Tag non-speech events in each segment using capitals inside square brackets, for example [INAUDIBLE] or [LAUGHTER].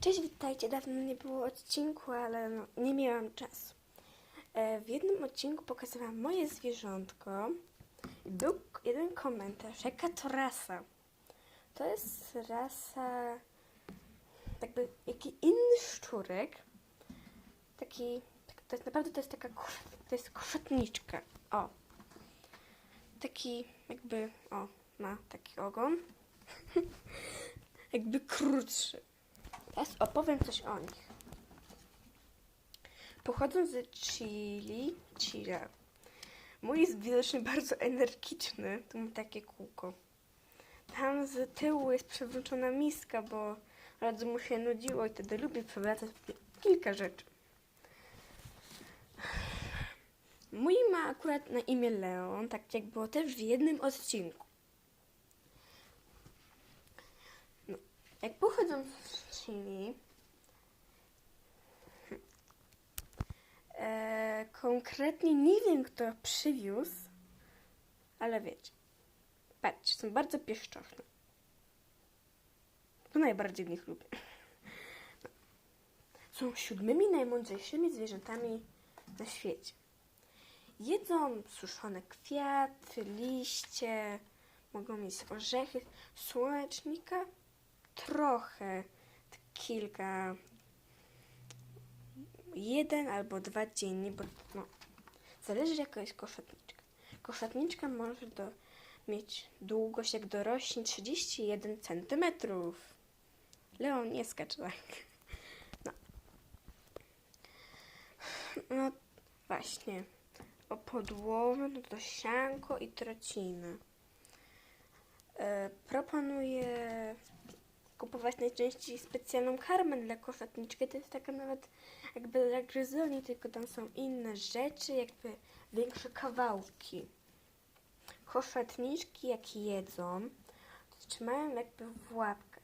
Cześć, witajcie. Dawno nie było odcinku, ale no, nie miałam czasu. E, w jednym odcinku pokazywałam moje zwierzątko i był jeden komentarz, jaka to rasa. To jest rasa, jakby jaki inny szczurek. Taki, tak, to jest naprawdę to jest taka, to jest koszotniczka. O. Taki jakby, o, ma taki ogon. [LAUGHS] jakby krótszy. Teraz opowiem coś o nich. Pochodzą ze Chili, Chile. Mój jest widocznie [LAUGHS] bardzo energiczny, to ma takie kółko. Tam z tyłu jest przewrócona miska, bo bardzo mu się nudziło i wtedy lubi przewracać kilka rzeczy. Mój ma akurat na imię Leon, tak jak było też w jednym odcinku. No, z Chili, e, konkretnie nie wiem, kto przywiózł, ale wiecie, patrzcie, są bardzo pieszczotne. To najbardziej w nich lubię. Są siódmymi najmądrzejszymi zwierzętami na świecie. Jedzą suszone kwiaty, liście, mogą mieć orzechy, słonecznika, trochę, kilka, jeden albo dwa dziennie, bo no, zależy jaka jest koszatniczka. Koszatniczka może do, mieć długość jak dorośnie 31 cm. Leon nie skacz tak. No. no właśnie. O podłowę, no to sianko i trociny. E, proponuję kupować najczęściej specjalną karmę dla koszatniczki. To jest taka nawet jakby dla gryzoni, tylko tam są inne rzeczy, jakby większe kawałki. Koszatniczki jak jedzą, to trzymają jakby w łapkach.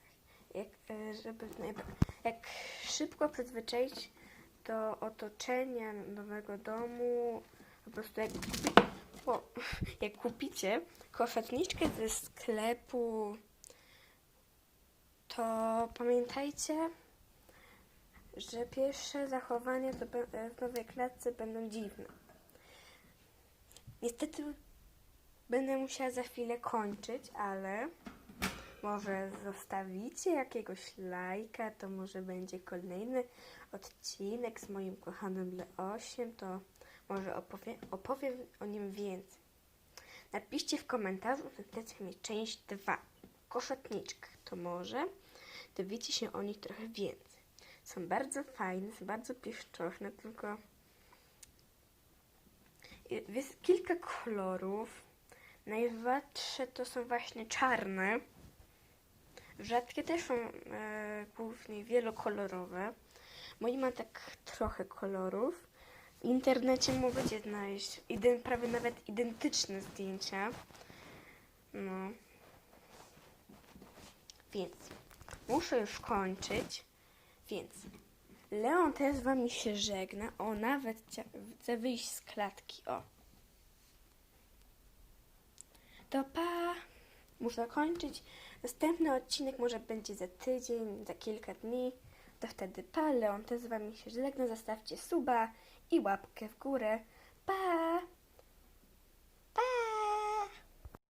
Jak, e, żeby jak szybko przyzwyczaić do otoczenia nowego domu, po prostu jak, [LAUGHS] jak kupicie koszatniczkę ze sklepu, to pamiętajcie, że pierwsze zachowania w nowej klatce będą dziwne. Niestety będę musiała za chwilę kończyć, ale może zostawicie jakiegoś lajka, to może będzie kolejny odcinek z moim kochanym Leosiem, to może opowie, opowiem o nim więcej. Napiszcie w komentarzu, chcecie mieć część 2. Koszatniczka. To może dowiecie się o nich trochę więcej. Są bardzo fajne, są bardzo pieszczochne, tylko jest kilka kolorów. Najrzadsze to są właśnie czarne. Rzadkie też są e, głównie wielokolorowe. Moi ma tak trochę kolorów. W internecie możecie znaleźć ident, prawie nawet identyczne zdjęcia. No. Więc muszę już kończyć. Więc Leon też z wami się żegna. O, nawet chce wyjść z klatki. O. To pa! Muszę kończyć. Następny odcinek może będzie za tydzień, za kilka dni. To wtedy pa, Leon też z wami się żegna. Zostawcie suba i łapkę w górę. Pa!